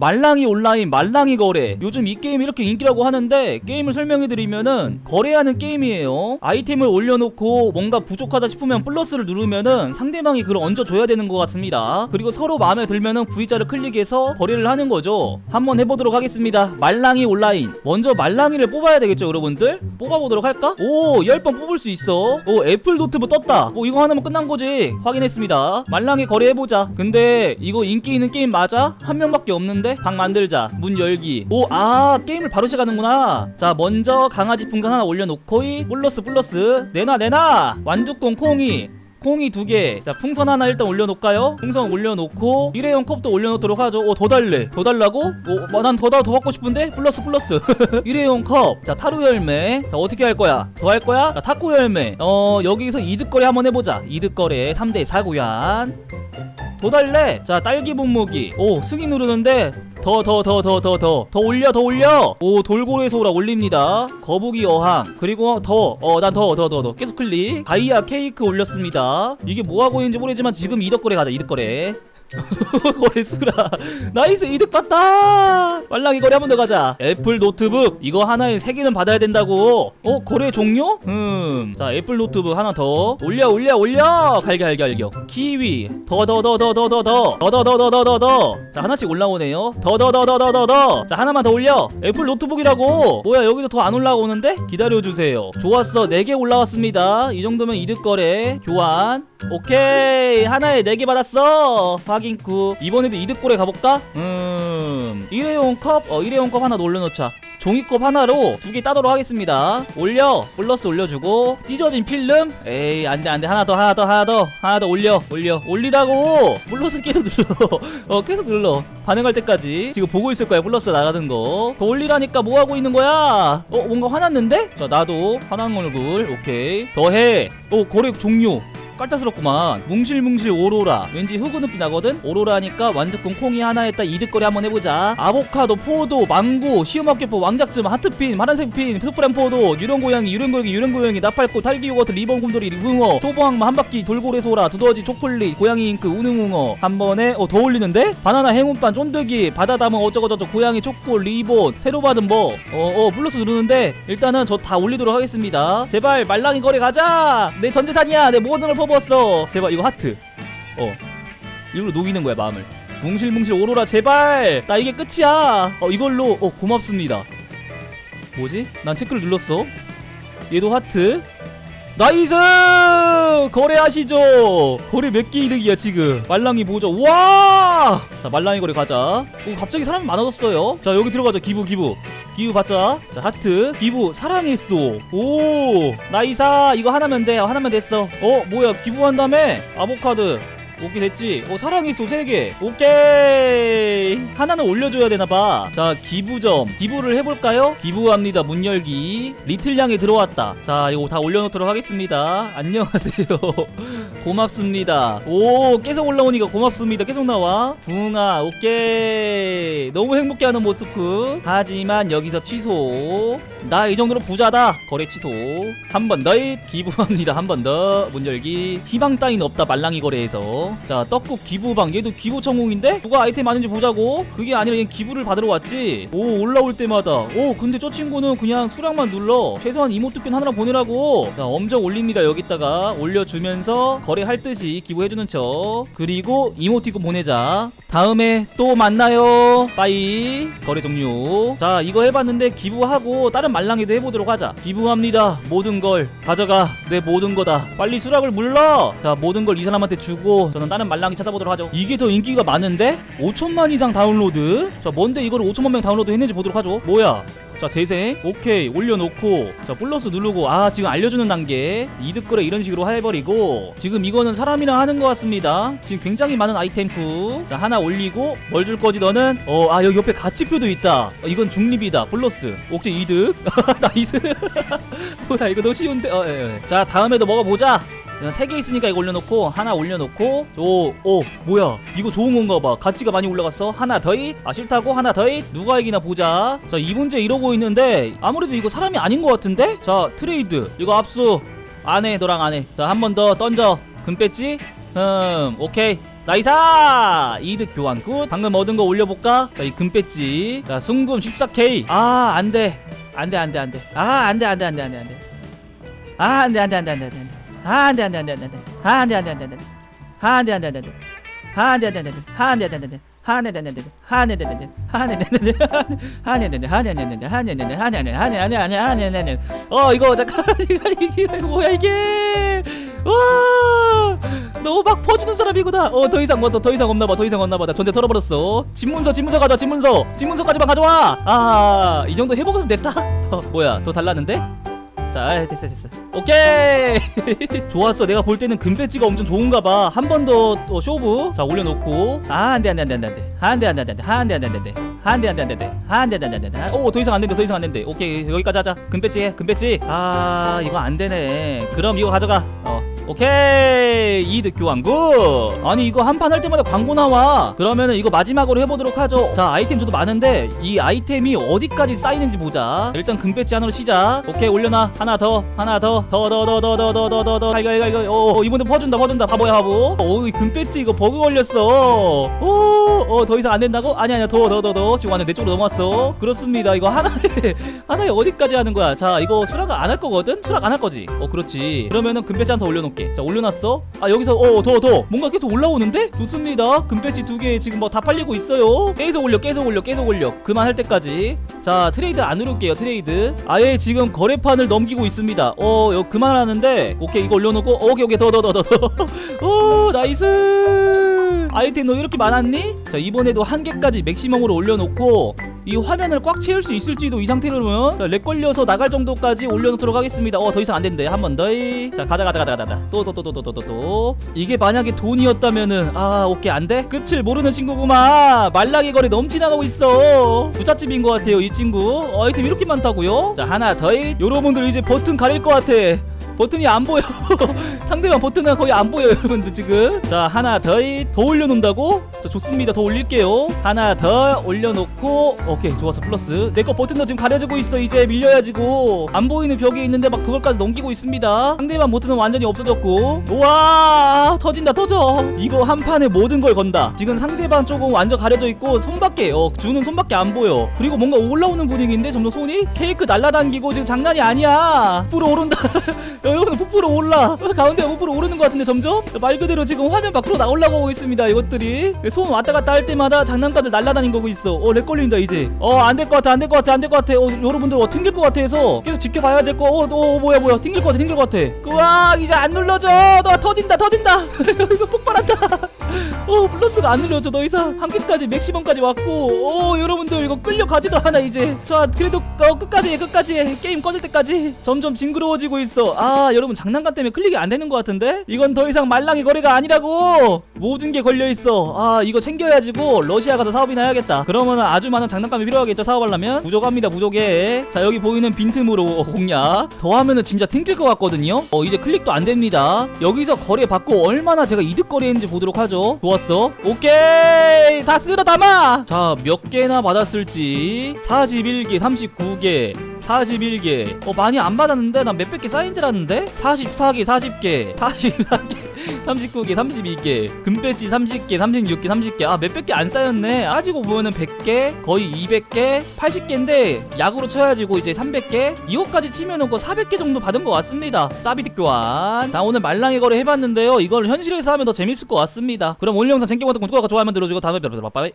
말랑이 온라인 말랑이 거래. 요즘 이 게임 이렇게 인기라고 하는데 게임을 설명해드리면은 거래하는 게임이에요. 아이템을 올려놓고 뭔가 부족하다 싶으면 플러스를 누르면은 상대방이 그걸 얹어줘야 되는 것 같습니다. 그리고 서로 마음에 들면은 V자를 클릭해서 거래를 하는 거죠. 한번 해보도록 하겠습니다. 말랑이 온라인. 먼저 말랑이를 뽑아야 되겠죠 여러분들? 뽑아보도록 할까? 오 10번 뽑을 수 있어. 오 애플 노트북 떴다. 오 이거 하나면 끝난 거지? 확인했습니다. 말랑이 거래해보자. 근데 이거 인기 있는 게임 맞아? 한 명밖에 없는데 방 만들자 문 열기 오 아 게임을 바로 시작하는구나 자 먼저 강아지 풍선 하나 올려놓고 이 플러스 플러스 내놔 내놔 완두콩 콩이 콩이 두 개. 자, 풍선 하나 일단 올려놓을까요? 풍선 올려놓고, 일회용 컵도 올려놓도록 하죠. 오, 더 달래. 더 달라고? 오, 뭐, 난 더, 더, 더 받고 싶은데? 플러스, 플러스. 일회용 컵. 자, 타로 열매. 자, 어떻게 할 거야? 더 할 거야? 자, 타코 열매. 어, 여기서 이득거래 한번 해보자. 이득거래 3대 4구얀. 더 달래. 자, 딸기 분무기. 오, 승인 누르는데, 더 더 더 더 더 더. 더 올려 더 올려. 오 돌고래 소라 올립니다. 거북이 어항. 그리고 더 어 난 더 더 더 더. 계속 클릭. 가이아 케이크 올렸습니다. 이게 뭐하고 있는지 모르겠지만 지금 이득거래 가자 이득거래 거래 수라 나이스 이득 봤다 말랑이 거래 한 번 더 가자 애플 노트북 이거 하나에 세 개는 받아야 된다고 어 거래 종료? 음자 애플 노트북 하나 더 올려 올려 올려 갈갈갈격 키위 더 더 더 더 더 더 더 더 더 더 더 더 더자 하나씩 올라오네요 더 더 더 더 더 더 더 자 하나만 더 올려 애플 노트북이라고 뭐야 여기서 더 안 올라오는데 기다려주세요 좋았어 네개 올라왔습니다 이 정도면 이득 거래 교환 오케이 하나에 네개 받았어 확인구. 이번에도 이득골에 가볼까? 음 일회용 컵? 어 일회용 컵 하나 더 올려놓자. 종이컵 하나로 두 개 따도록 하겠습니다. 올려. 플러스 올려주고. 찢어진 필름? 에이 안돼 안돼. 하나 더 하나 더 하나 더. 하나 더 올려 올려. 올리라고. 플러스 계속 눌러. 어 계속 눌러. 반응할 때까지. 지금 보고 있을 거야 플러스 나가는 거 더 올리라니까 뭐 하고 있는 거야? 어 뭔가 화났는데? 자 나도 화난 얼굴. 오케이. 더해. 어 거래 종료 깔따스럽구만. 뭉실뭉실 오로라. 왠지 흑우 느낌 나거든? 오로라니까 완두콩 콩이 하나 했다. 이득거리 한번 해보자. 아보카도 포도 망고 시음학교포 왕작즘 하트핀 파란색 핀 흑브람 포도 유령 고양이 유령 고양이 유령 고양이 나팔꽃 탈기 요거트 리본 곰돌이 붕어 초보항마 한바퀴 돌고래 소라 두더지 초콜릿 고양이 잉크 우능웅어. 한 번에 어 더 올리는데? 바나나 행운빵 쫀득이 바다 담은 어쩌고저쩌고 고양이 초코 리본 새로 받은 뭐. 어어 플러스 누르는데 일단은 저 다 올리도록 하겠습니다. 제발 말랑이 거래 가자! 내 전재산이야! 내 모든 걸 퍼 부었어. 제발 이거 하트. 어. 이걸로 녹이는 거야 마음을. 뭉실뭉실 오로라 제발! 나 이게 끝이야. 어 이걸로 어 고맙습니다. 뭐지? 난 체크를 눌렀어. 얘도 하트 나이스! 거래하시죠! 거래 몇 개 이득이야 지금? 말랑이 보죠 와자 말랑이 거래 가자. 오 갑자기 사람이 많아졌어요. 자 여기 들어가자. 기부 기부. 기부 받자. 자 하트. 기부 사랑했어 오! 나이사! 이거 하나면 돼. 하나면 됐어. 어 뭐야? 기부한 다음에 아보카드 오케이 됐지. 어 사랑했어 세개 오케이. 하나는 올려줘야 되나봐. 자 기부점. 기부를 해볼까요? 기부합니다 문 열기. 리틀량이 들어왔다. 자 이거 다 올려놓도록 하겠습니다. 안녕하세요. 고맙습니다. 오 계속 올라오니까 고맙습니다. 계속 나와. 붕아 오케이. 너무 행복해하는 모습크 하지만 여기서 취소 나 이 정도로 부자다. 거래 취소. 한 번 더 기부합니다. 한 번 더. 문 열기. 희망 따윈 없다 말랑이 거래에서. 자 떡국 기부방. 얘도 기부 천공인데? 누가 아이템 많은지 보자고. 그게 아니라 얘 기부를 받으러 왔지. 오 올라올 때마다. 오 근데 저 친구는 그냥 수량만 눌러. 최소한 이모티콘 하나 보내라고. 자 엄청 올립니다 여기다가. 올려주면서 거래할 듯이 기부해주는 척. 그리고 이모티콘 보내자 다음에 또 만나요. 빠이. 거래 종료. 자 이거 해봤는데 기부하고 다른 말랑이도 해보도록 하자. 기부합니다. 모든 걸 가져가. 내 모든 거다. 빨리 수락을 물러. 자 모든 걸 이 사람한테 주고 저는 다른 말랑이 찾아보도록 하죠. 이게 더 인기가 많은데? 5천만 이상 다운로드? 자 뭔데 이거를 5천만 명 다운로드 했는지 보도록 하죠. 뭐야 자 재생 오케이. 올려놓고. 자 플러스 누르고. 아 지금 알려주는 단계. 이득거래 이런 식으로 해버리고. 지금 이거는 사람이랑 하는 것 같습니다. 지금 굉장히 많은 아이템 자 하나 올리고 뭘 줄 거지 너는? 어 아 여기 옆에 가치표도 있다. 어, 이건 중립이다. 플러스. 오케이 이득. 나이스. 뭐야 이거 너무 쉬운데? 어, 예, 예. 자 다음에도 먹어보자 세 개 있으니까 이거 올려놓고 하나 올려놓고 오, 오 뭐야 이거 좋은 건가 봐 가치가 많이 올라갔어 하나 더잇 아 싫다고 하나 더잇 누가 이기나 보자 자 이 문제 이러고 있는데 아무래도 이거 사람이 아닌 것 같은데 자 트레이드 이거 압수 안해 너랑 안해 자한 번 더 던져 금 뺐지 음 오케이 나이사 이득 교환 굿 방금 얻은 거 올려볼까 자 이 금배지 자 순금 14K 아 안돼 안돼 안돼 안돼 아 안돼 안돼 안돼 안돼 안돼 아 안돼 안돼 안돼 안돼 안돼 아 안 돼 안 돼 안 돼 안 돼 안 돼 아 안 돼 안 돼 안 돼 안 돼 아 안 돼 안 돼 안 돼 안 돼 아 안 돼 안 돼 안돼 아 안 돼 안 돼 안 돼 하네네네네 하네네네네 하네네네네 하네네네 하네네네네 하네네네 하네네 하네네 하네네 하네네네 어 이거 잠깐 이거 이게 뭐야 이게 와 너무 막 퍼주는 사람이구나 어더 이상 뭐더 이상 없나 봐더 이상 없나 봐나 전체 털어버렸어 집문서 집문서 가져와 집문서 집문서까지만 가져와 아 이 정도 해보고서 됐다 어 뭐야 더 달랐는데 자 아, 됐어 됐어 오케이 좋았어 내가 볼 때는 금배지가 엄청 좋은가 봐한 번더또 쇼부 자 올려놓고 아 안돼 안돼 안돼 안돼 안돼 안돼 안돼 안돼 안돼 안돼 안돼 안돼 안돼 안돼 안돼 안돼 안돼 안돼 오더 이상 안 된대 더 이상 안 된대 오케이 여기까지 하자 금배지 해 금배지 아 이거 안 되네 그럼 이거 가져가 어 오케이. 이득 교환구. 아니 이거 한 판 할 때마다 광고 나와. 그러면은 이거 마지막으로 해보도록 하죠. 자 아이템 저도 많은데 이 아이템이 어디까지 쌓이는지 보자. 일단 금배지 하나로 시작. 오케이 올려놔. 하나 더 하나 더. 더 더 더 더 더 더 더 더더 이거 이거 이거. 오 이번에 퍼준다 퍼준다. 바보야 바보. 오이 금배지 이거 버그 걸렸어. 오어더 이상 안 된다고? 아니 아니야. 더 더 더더. 지금 완전 내 쪽으로 넘어왔어. 그렇습니다. 이거 하나에 하나에 어디까지 하는 거야? 자 이거 수락 안할 거거든? 수락 안 할 거지? 어 그렇지. 그러면은 금배지 하나 더 올려놓을게. 자 올려놨어? 아 여기서 어 더 더. 뭔가 계속 올라오는데? 좋습니다. 금배지 두 개 지금 뭐 다 팔리고 있어요. 계속 올려 계속 올려 계속 올려. 그만할 때까지. 자 트레이드 안 누를게요 트레이드. 아예 지금 거래판을 넘기고 있습니다. 어 이거 그만하는데? 오케이 이거 올려놓고. 어, 오케이 오케이. 더 더 더 더 더 오 나이스 아이템 너 이렇게 많았니? 자 이번에도 한 개까지 맥시멈으로 올려놓고 이 화면을 꽉 채울 수 있을지도 이 상태로면 자, 렉 걸려서 나갈 정도까지 올려놓도록 하겠습니다. 어 더 이상 안 된대. 한 번더자 가자 가자 가자 가자. 또또 또 또 또 또또 이게 만약에 돈이었다면은 아 오케이 안돼? 끝을 모르는 친구구만. 말랑이 거리 넘치나가고 있어. 부잣집인 것 같아요 이 친구. 어, 아이템 이렇게 많다고요? 자 하나 더이. 여러분들 이제 버튼 가릴 것 같아 버튼이 안 보여. 상대방 버튼은 거의 안 보여요 여러분들 지금. 자 하나 더 더 올려놓는다고? 자 좋습니다. 더 올릴게요. 하나 더 올려놓고 오케이 좋았어 플러스. 내 거 버튼도 지금 가려지고 있어. 이제 밀려야지고. 안 보이는 벽에 있는데 막 그걸까지 넘기고 있습니다. 상대방 버튼은 완전히 없어졌고. 우와 터진다 터져. 이거 한 판에 모든 걸 건다. 지금 상대방 쪽은 완전 가려져 있고 손밖에 어 주는 손밖에 안 보여. 그리고 뭔가 올라오는 분위기인데 점점 손이 케이크 날라당기고 지금 장난이 아니야. 뿌러 오른다 여러분 부풀어 올라. 가운데 부풀어 오르는 것 같은데 점점? 말 그대로 지금 화면 밖으로 나올라가고 있습니다 이것들이. 손 왔다 갔다 할 때마다 장난감들 날라다닌 거고 있어. 어렉 걸린다 이제. 어 안 될 것 같아 안 될 것 같아 안 될 것 같아. 어 여러분들 어 튕길 것 같아 해서 계속 지켜봐야 될 거. 어, 어 뭐야 뭐야. 튕길 것 같아 튕길 것 같아. 으악 이제 안 눌러져. 너 터진다 터진다. 이거 폭발한다. 어 플러스가 안 눌려져 더 이상. 한 개까지 맥시멈까지 왔고. 어 여러분들 이거 끌려가지도 않아 이제. 자 그래도 어, 끝까지 해, 끝까지. 해. 게임 꺼질 때까지 점점 징그러워지고 있어. 아 여러분 장난감 때문에 클릭이 안 되는 것 같은데? 이건 더 이상 말랑이 거래가 아니라고! 모든 게 걸려 있어. 아 이거 챙겨야지고 러시아 가서 사업이나 해야겠다. 그러면 아주 많은 장난감이 필요하겠죠 사업하려면? 부족합니다 부족해. 자 여기 보이는 빈틈으로 어, 공략. 더하면은 진짜 튕길 것 같거든요? 어 이제 클릭도 안 됩니다. 여기서 거래 받고 얼마나 제가 이득 거래했는지 보도록 하죠. 좋았어. 오케이! 다 쓸어 담아! 자 몇 개나 받았을 지. 41개 39개 41개 어 많이 안 받았는데? 난 몇백 개 쌓인 줄 알았는데? 44개. 40개 44개 39개 32개 금배지 30개 36개 30개. 아 몇백 개 안 쌓였네. 아지고 보면은 100개 거의 200개 80개인데 약으로 쳐야지고 이제 300개? 이거까지 치면은 거 400개 정도 받은 것 같습니다. 사비드 교환. 나 오늘 말랑이 거래 해봤는데요. 이걸 현실에서 하면 더 재밌을 것 같습니다. 그럼 오늘 영상 재밌게 봤던 구독과 좋아요만 눌러주고 다음에 뵙도록 빠빠이